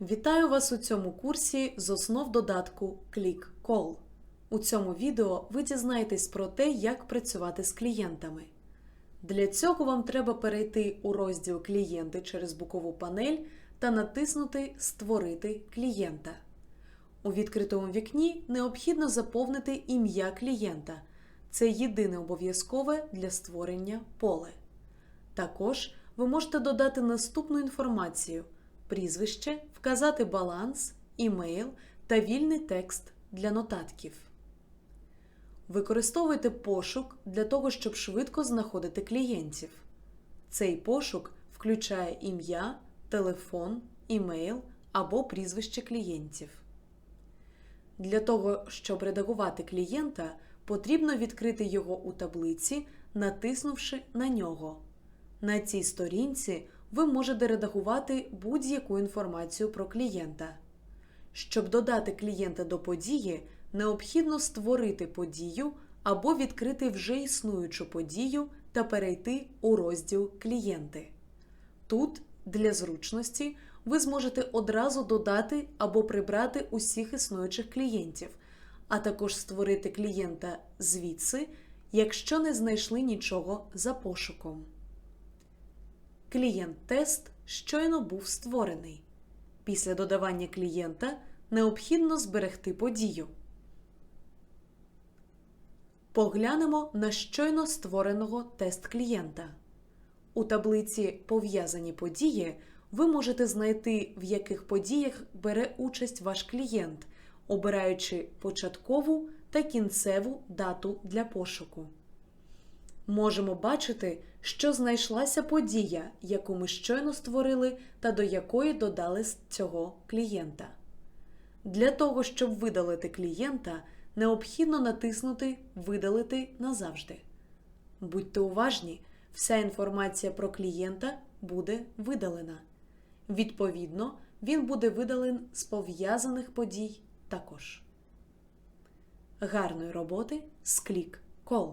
Вітаю вас у цьому курсі з основ додатку ClickCall. У цьому відео ви дізнаєтесь про те, як працювати з клієнтами. Для цього вам треба перейти у розділ Клієнти через бокову панель та натиснути Створити клієнта. У відкритому вікні необхідно заповнити ім'я клієнта. Це єдине обов'язкове для створення поле. Також ви можете додати наступну інформацію: прізвище, вказати баланс, імейл та вільний текст для нотатків. Використовуйте пошук для того, щоб швидко знаходити клієнтів. Цей пошук включає ім'я, телефон, імейл або прізвище клієнтів. Для того, щоб редагувати клієнта, потрібно відкрити його у таблиці, натиснувши на нього. На цій сторінці ви можете редагувати будь-яку інформацію про клієнта. Щоб додати клієнта до події, необхідно створити подію або відкрити вже існуючу подію та перейти у розділ Клієнти. Тут, для зручності, ви зможете одразу додати або прибрати усіх існуючих клієнтів, а також створити клієнта звідси, якщо не знайшли нічого за пошуком. Клієнт-тест щойно був створений. Після додавання клієнта необхідно зберегти подію. Поглянемо на щойно створеного тест клієнта. У таблиці Пов'язані події ви можете знайти, в яких подіях бере участь ваш клієнт, обираючи початкову та кінцеву дату для пошуку. Можемо бачити, що знайшлася подія, яку ми щойно створили та до якої додали цього клієнта. Для того, щоб видалити клієнта, необхідно натиснути Видалити назавжди. Будьте уважні, вся інформація про клієнта буде видалена. Відповідно, він буде видален з пов'язаних подій також. Гарної роботи з клік Call!